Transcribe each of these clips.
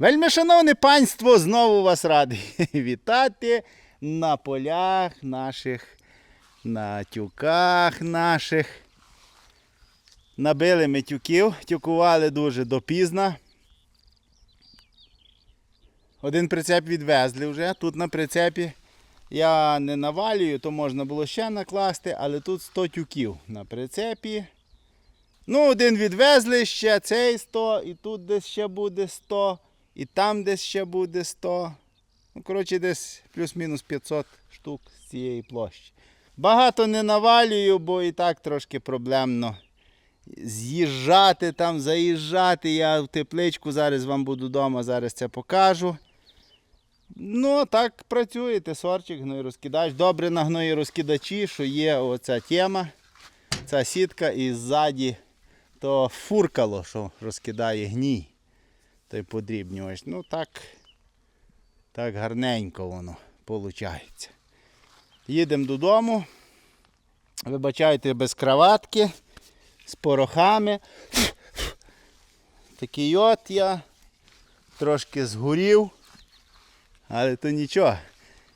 Вельми шановне панство, знову вас радий вітати на полях наших, на тюках наших. Набили ми тюків, тюкували дуже допізно. Один прицеп відвезли вже. Тут на прицепі я не навалюю, то можна було ще накласти, але тут 100 тюків на прицепі. Ну, один відвезли ще, цей 100, і тут десь ще буде 100, і там десь ще буде 100. Ну, коротше, десь плюс-мінус 500 штук з цієї площі. Багато не навалюю, бо і так трошки проблемно. З'їжджати там, заїжджати. Я в тепличку зараз вам буду вдома, зараз це покажу. Ну, так працюєте, сорчик, гноєрозкидач. Добре на гноєрозкидачі, що є оця тема, ця сітка і ззаді то фуркало, що розкидає гній. Той подрібнювач. Ну так, так гарненько воно виходить. Їдемо додому. Вибачайте без краватки, з порохами. Такий от я трошки згорів. Але то нічого.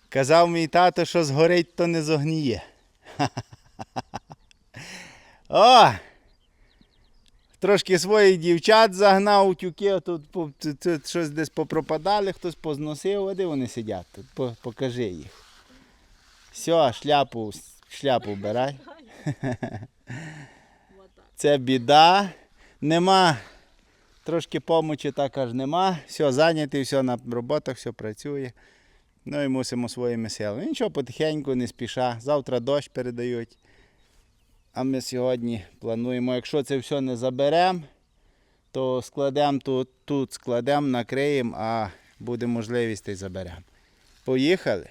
Казав мій тато, що згорить, то не зогніє. О! Трошки своїх дівчат загнав у тюки, тут, тут- тут щось десь попропадали, хтось позносив, а де вони сидять тут? По- Покажи їх. Все, шляпу, шляпу вбирай. Це біда. Нема. Трошки помочі так аж нема. Все зайнятий, все на роботах, все працює. Ну і мусимо своїми силами. Нічого, потихеньку, не спіша. Завтра дощ передають. А ми сьогодні плануємо, якщо це все не заберемо, то складемо тут, тут складемо, накриємо, а буде можливість, й заберемо. Поїхали.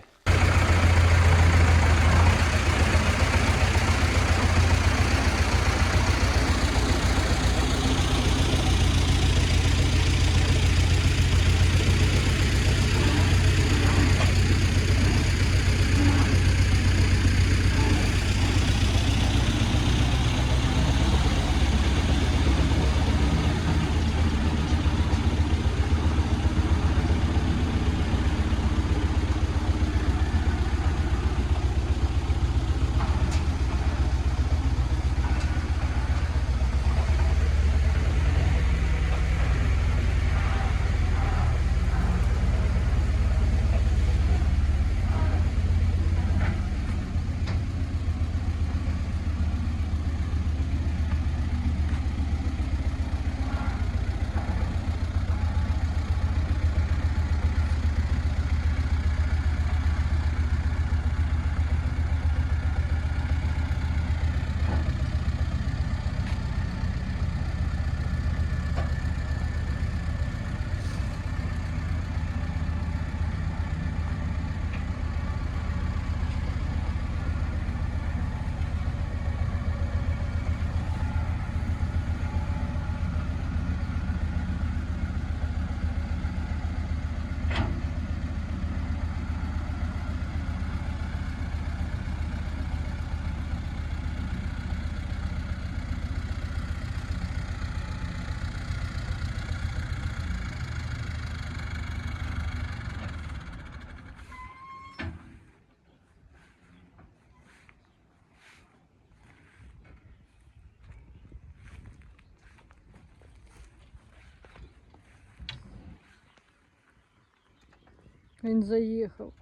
Він заїхав.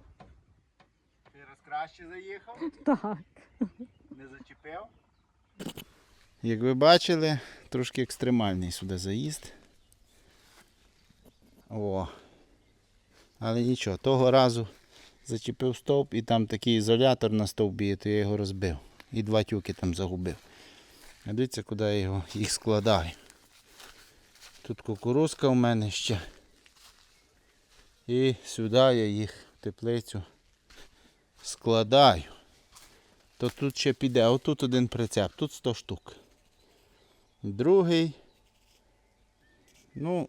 Ти раз краще заїхав? Так. Не зачепив? Як ви бачили, трошки екстремальний сюди заїзд. О. Але нічого, того разу зачепив стовп і там такий ізолятор на стовбі, то я його розбив. І два тюки там загубив. А дивіться, куди я його, їх складаю. Тут кукурузка у мене ще. І сюди я їх в теплицю складаю то тут ще піде. Отут один прицеп, тут 100 штук. Другий. Ну,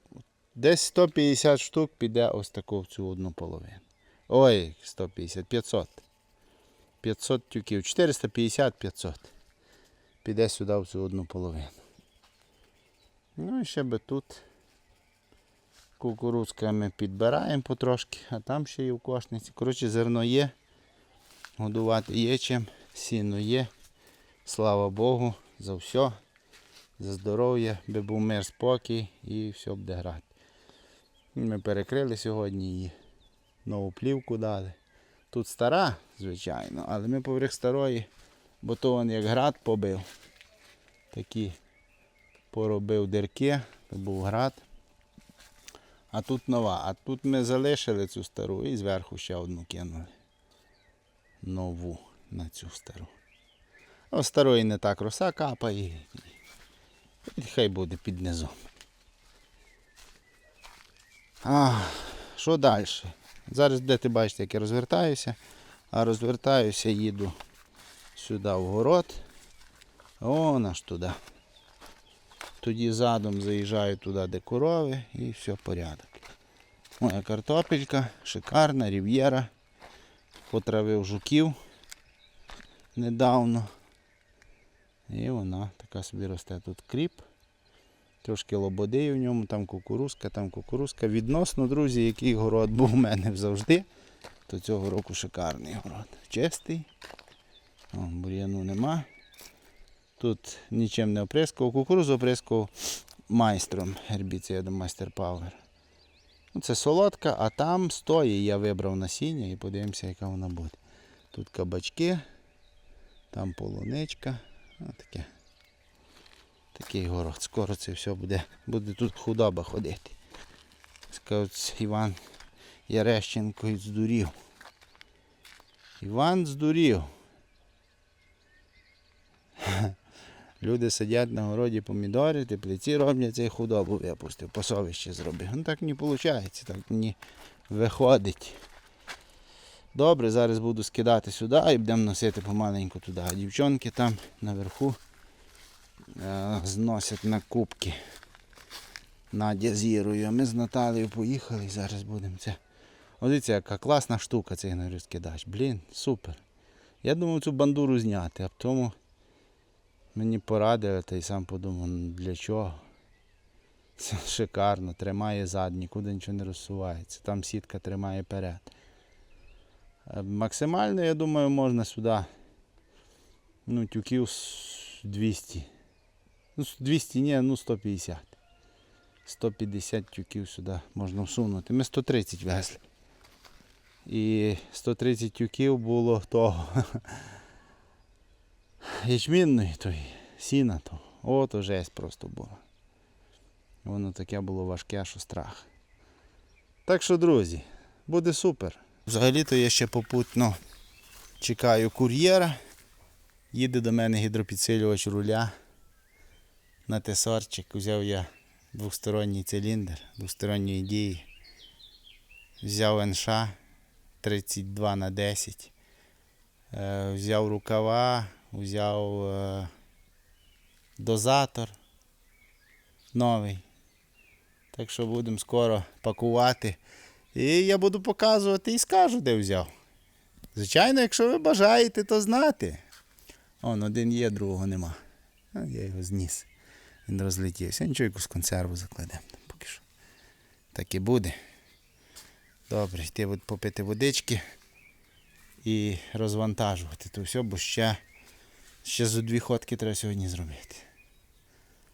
десь 150 штук піде ось таку в цю одну половину. Ой, 150, 500. 500 тюків. 450-500. Піде сюди в цю одну половину. Ну і ще би тут Кукурузка ми підбираємо потрошки, а там ще є в кошниці. Коротше, зерно є, годувати є чим, сіно є. Слава Богу, за все, за здоров'я, би був мир, спокій і все буде грати. Ми перекрили сьогодні її, нову плівку дали. Тут стара, звичайно, але ми поверх старої, бо то він як град побив. Такі поробив дирки, то був град. А тут нова. А тут ми залишили цю стару і зверху ще одну кинули. Нову на цю стару. А старої не так роса капає. І хай буде під низом. А, що далі? Зараз де ти бачите, як я розвертаюся, а розвертаюся, їду сюди в город. О, наш туди. Тоді задом заїжджаю туди, де корови, і все порядок. Моя картопелька, шикарна, рів'єра. Потравив жуків недавно. І вона така собі росте. Тут кріп. Трошки лободи в ньому, там кукурузка, там кукурузка. Відносно, друзі, який город був у мене завжди, то цього року шикарний город. Чистий. Бур'яну нема. Тут нічим не оприскував. Кукурузу оприскував майстром гербіцидом майстер Power. Ну, Це солодка, а там стоїть. Я вибрав насіння і подивимося, яка вона буде. Тут кабачки, там полуничка. Отаке. Такий город. Скоро це все буде. Буде тут худоба ходити. Скажуть, Іван Ярещенко і здурів. Іван здурів. Люди сидять на городі помідори, теплиці роблять цей худобу випустив, пасовище зробив. Ну так не виходить, так не виходить. Добре, зараз буду скидати сюди і будемо носити помаленьку туди. Дівчонки там наверху е, зносять на кубки. Надя з Ірою. А ми з Наталією поїхали і зараз будемо це. О, дивіться, яка класна штука цей розкидач. Блін, супер. Я думав цю бандуру зняти, а тому мені порадили та й сам подумав, ну для чого? Це шикарно, тримає зад, нікуди нічого не розсувається. Там сітка тримає перед. Е, Максимально, я думаю, можна сюди ну, тюків 200. Ну, 200 ні, ну 150. 150 тюків сюди можна всунути. Ми 130 везли. І 130 тюків було того. Ячмінної той, сіна то. О, то жесть просто була. Воно таке було важке, що страх. Так що, друзі, буде супер. Взагалі-то я ще попутно чекаю кур'єра. Їде до мене гідропідсилювач руля на тесорчик. Взяв я двосторонній циліндр, двосторонньої дії. Взяв НШ 32 на 10. Е, Взяв рукава, взяв е, дозатор новий. Так що будемо скоро пакувати. І я буду показувати і скажу, де взяв. Звичайно, якщо ви бажаєте, то знати. Он один є, другого нема. Я його зніс. Він розлетівся. Нічого якусь консерву закладемо. Поки що. Так і буде. Добре, йти попити водички і розвантажувати. То все, бо ще, ще за дві ходки треба сьогодні зробити.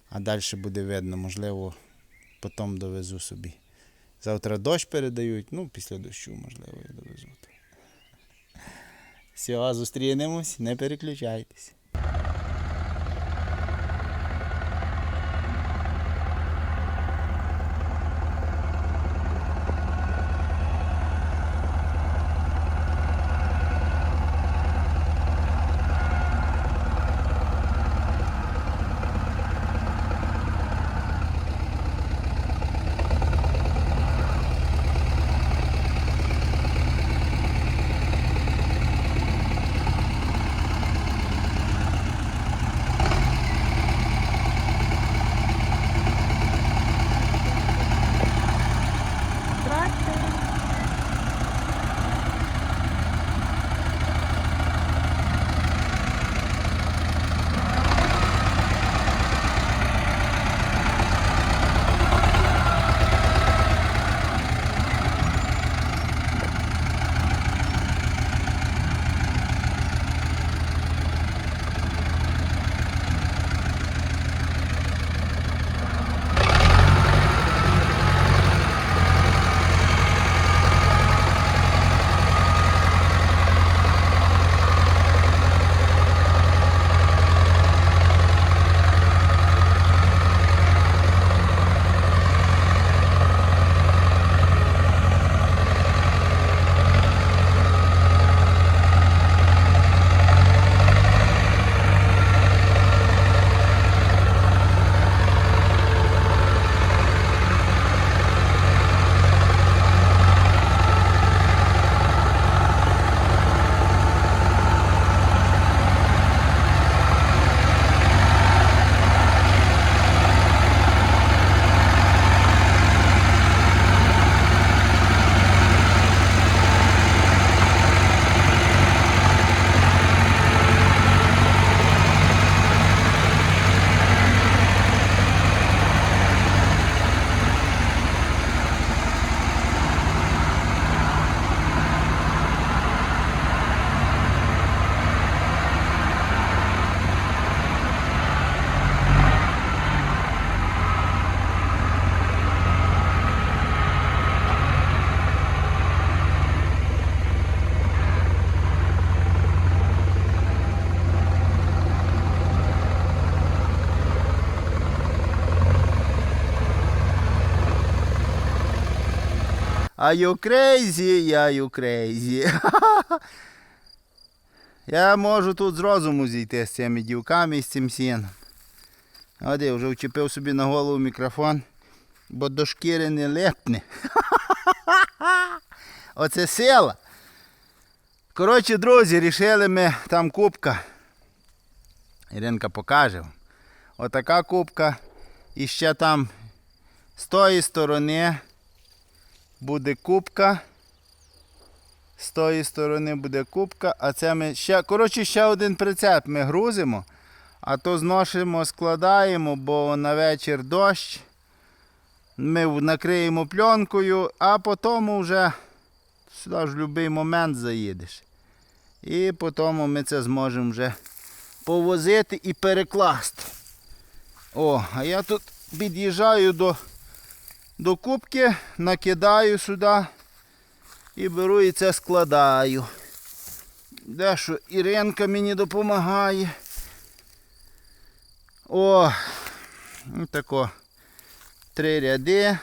А далі буде видно, можливо, потім довезу собі. Завтра дощ передають, ну, після дощу, можливо, і довезу. Все, зустрінемось, не переключайтесь. Are you crazy? Are you crazy? Я можу тут з розуму зійти з цими дівками і з цим сіном. От вже вчепив собі на голову мікрофон, бо до шкіри не липне. Оце сила. Коротше, друзі, рішили ми там кубка. Іринка покаже. Отака кубка. І ще там з тої сторони буде кубка. З тої сторони буде кубка, а це ми ще. Коротше, ще один прицеп ми грузимо, а то зношимо, складаємо, бо на вечір дощ. Ми накриємо пленкою, а потім вже сюди ж в будь-який момент заїдеш. І потім ми це зможемо вже повозити і перекласти. О, а я тут під'їжджаю до, до кубки, накидаю сюди і беру і це складаю. Дещо Іринка мені допомагає. О, ну тако. Три ряди.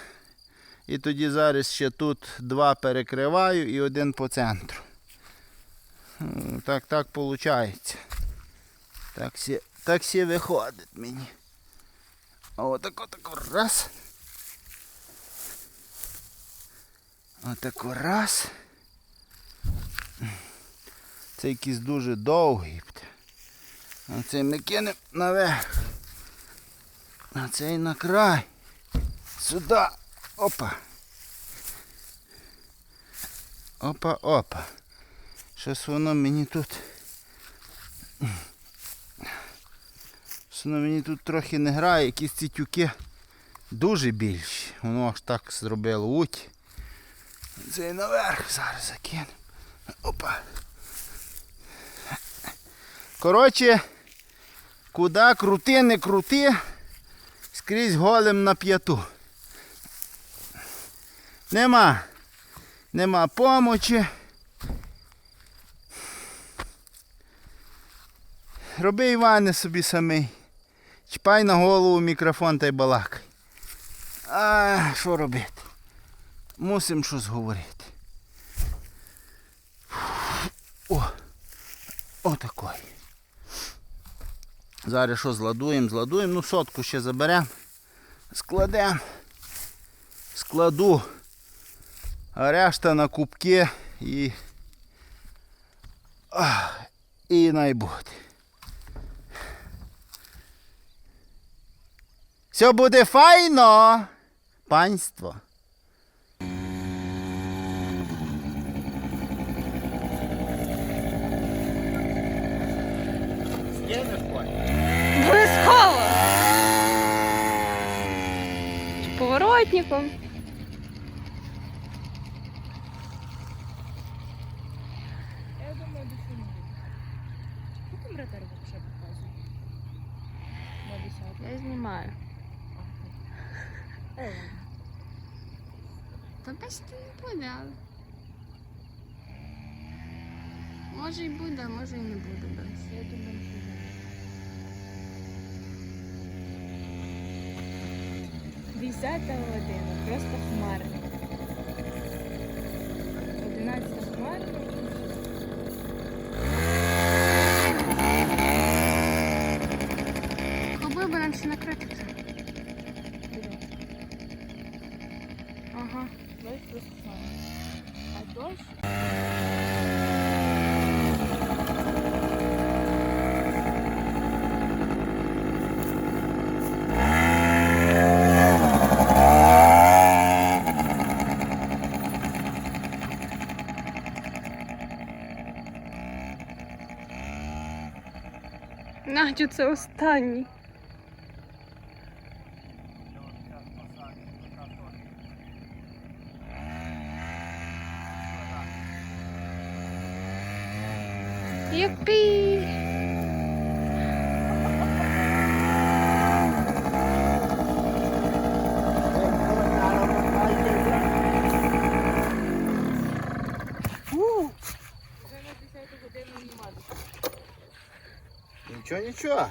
І тоді зараз ще тут два перекриваю і один по центру. Ну, Так, так виходить. Так всі, так всі виходить мені. Отако, тако раз. Отако раз. Це якийсь дуже довгий. А цей ми кинемо наверх. А цей на край. Сюди. Опа. Опа, опа. Щось воно мені тут. Щось воно мені тут трохи не грає, якісь ці тюки дуже більші. Воно аж так зробило уть. Це наверх зараз закинемо. Опа. Коротше, куди крути, не крути, скрізь голем на п'яту. Нема. Нема помочі. Роби Іване собі самий. Чіпай на голову мікрофон та й балакай. А, що робити? Мусимо щось говорити. О! Отакой. Зараз що зладуємо, зладуємо, ну сотку ще заберемо. Складемо. Складу. А решта на кубки і. І найбуде. Все буде файно, панство. Обов'язково. Чи Поворотником. Я думаю, чого не буде. Взагалі показує? На 10. Я знімаю. Та бачите, не буде, але. Може і буде, а може і не буде. Я думаю, що буде. Десята година, просто хмарно. Одинадцята хмарно. Коби би нам ще накрити це. Ага. Дощ просто хмарно. А дощ? Надю, це останній. Юпі! Вже на 10 годину нема. Ранку.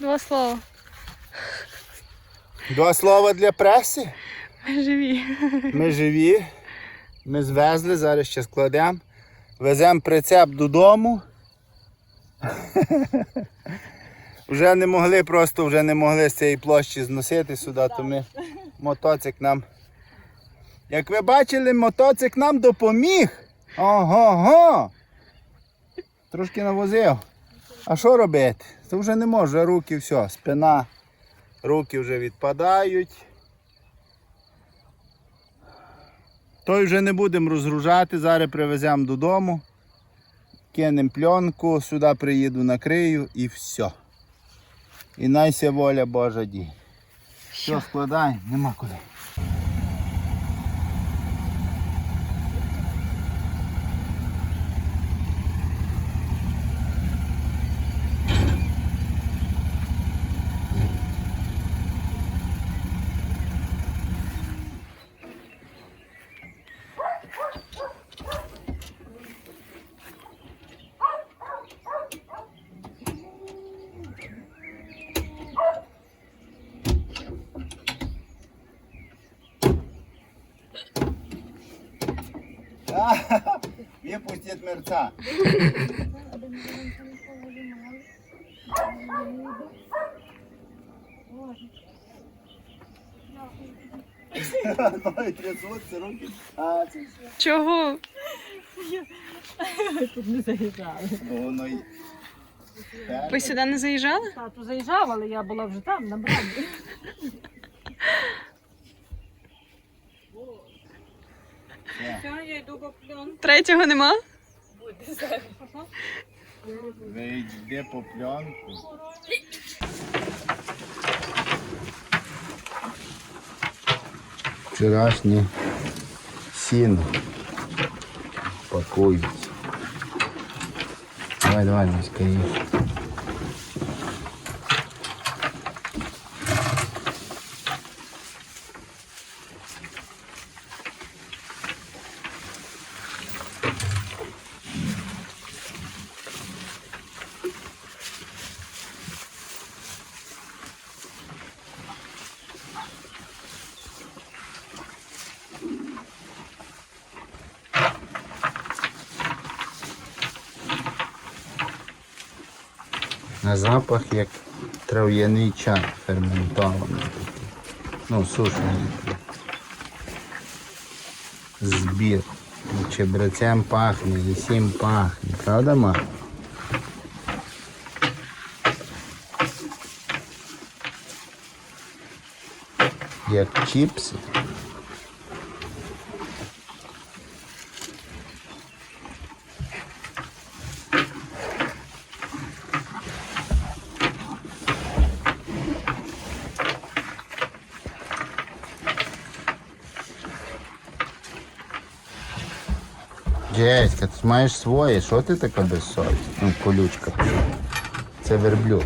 Два слова. Два слова для преси. Живі. Ми живі. Ми звезли, зараз ще складемо. Веземо прицеп додому. Вже не могли, просто вже не могли з цієї площі зносити сюди, то ми мотоцик нам. Як ви бачили, мотоцик нам допоміг. Ого-го. Трошки навозив. А що робити? То вже не може, руки все, спина, руки вже відпадають. Той вже не будемо розгружати, зараз привеземо додому, кинемо пленку, сюди приїду, накрию і все. І найся воля Божа дій. Все, складай, нема куди. Мерця. Чого? Тут не заїжджали. Воно й. Ви сюди не заїжджали? Тату заїжджав, але я була вже там, на брамі. Все, я Третього нема? Вийде по плянку. Вчорашнє сіно пакується. Давай, давай, не скоріше. На запах як трав'яний чай ферментований. Ну, сушений. Збір. Чебрецем пахне, і сім пахне. Правда, ма? Як чіпси. Джеська, ти ж маєш своє, що ти така без солі? Ну, колючка. Це верблюд.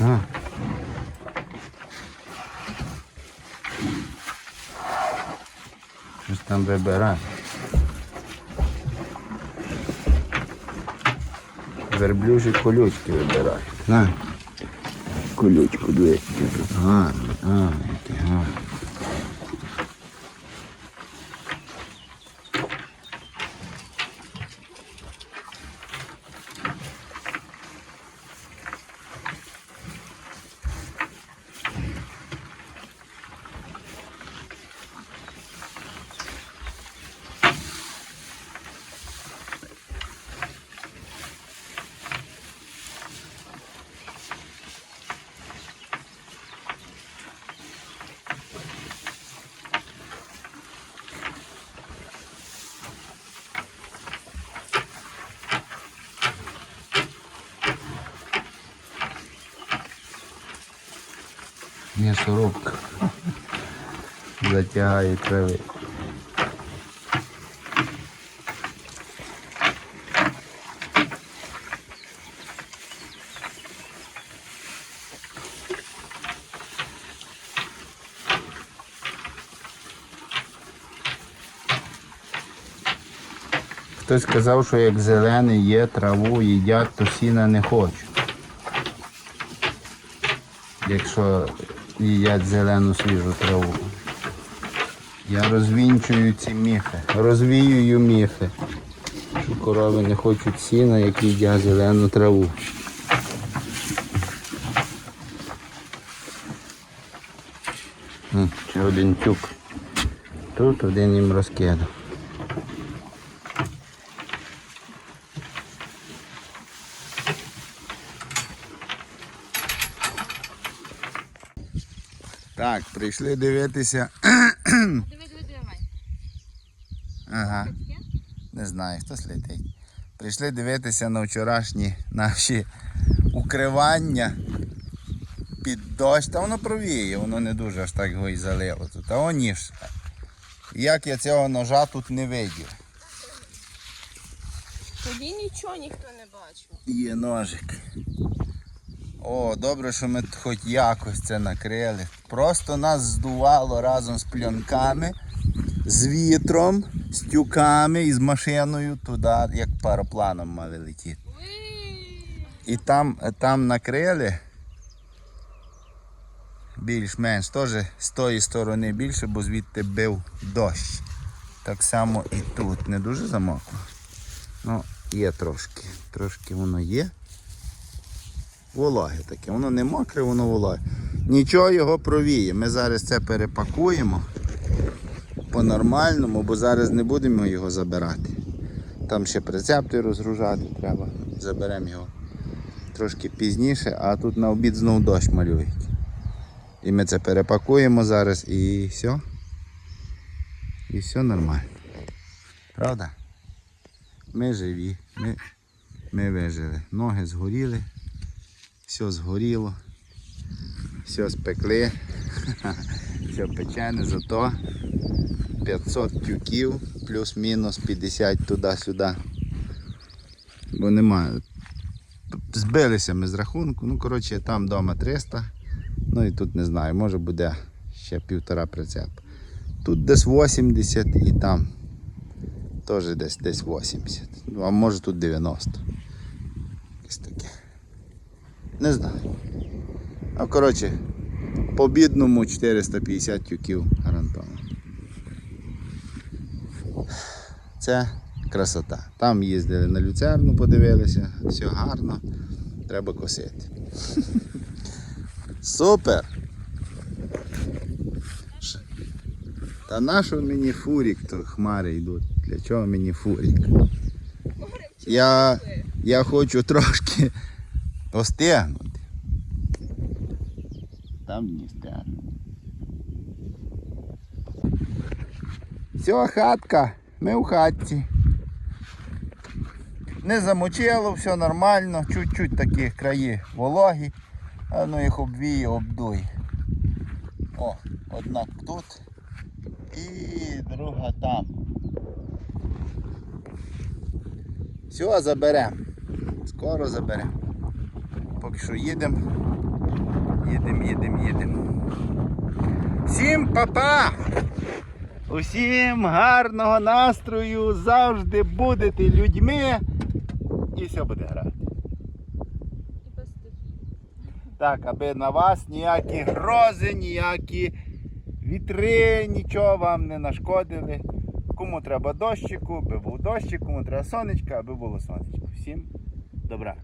А. Щось там вибирає. Верблюжі колючки вибирають. На. Колючку дві. Гарно, гарно, гарно. М'ясорубка затягає трави. Хтось сказав, що як зелений є, траву їдять, то сіна не хочуть. якщо їдять зелену свіжу траву. Я розвінчую ці міфи, розвіюю міфи. Що корови не хочуть сіна, які їдять зелену траву. Ще один тюк. Тут один їм розкидав. Так, прийшли дивитися. Ага. Не знаю, хтось летить. Прийшли дивитися на вчорашні наші укривання під дощ. Та воно провіє, воно не дуже аж так його і залило тут. А оні ж. Як я цього ножа тут не видів. Тоді нічого ніхто не бачив. Є ножик. О, добре, що ми хоч якось це накрили. Просто нас здувало разом з пленками, з вітром, з тюками і з машиною туди, як паропланом мали летіти. І там, там накрили більш-менш теж з тої сторони більше, бо звідти бив дощ. Так само і тут. Не дуже замокло. Ну, є трошки. Трошки воно є. Вологе таке. Воно не мокре, воно вологе. Нічого його провіє. Ми зараз це перепакуємо по-нормальному, бо зараз не будемо його забирати. Там ще прицепти розгружати треба. Заберемо його трошки пізніше, а тут на обід знов дощ малюють. І ми це перепакуємо зараз і все. І все нормально. Правда? Ми живі, ми, ми вижили. Ноги згоріли, все згоріло, все спекли, все печене, зато 500 тюків, плюс-мінус 50 туди-сюди. Бо немає. Збилися ми з рахунку, ну коротше там вдома 300, ну і тут не знаю, може буде ще півтора прицепа. Тут десь 80 і там теж десь десь 80. Ну, а може тут 90. Якесь таке. Не знаю. А коротше, по бідному 450 тюків гарантовано. Це красота. Там їздили на люцерну, подивилися, все гарно, треба косити. Супер! Та нащо мені фурік, то хмари йдуть? Для чого мені фурік? Я, я хочу трошки остигнути. Там не стягну. Все, хатка, ми у хатці. Не замочило, все нормально, чуть-чуть такі краї вологі, а ну їх обвіє, обдує. О, одна тут і друга там. Все, заберемо. Скоро заберемо. Поки що їдемо. Їдемо, їдемо, їдемо. Всім па-па! Усім гарного настрою, завжди будете людьми і все буде грати. Так, аби на вас ніякі грози, ніякі вітри, нічого вам не нашкодили. Кому треба дощику, аби був дощик, кому треба сонечка, аби було сонечко. Всім добра.